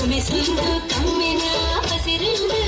ఊరొర్ మేదెననా గుమసుందు కమ్మెన పసిరిందు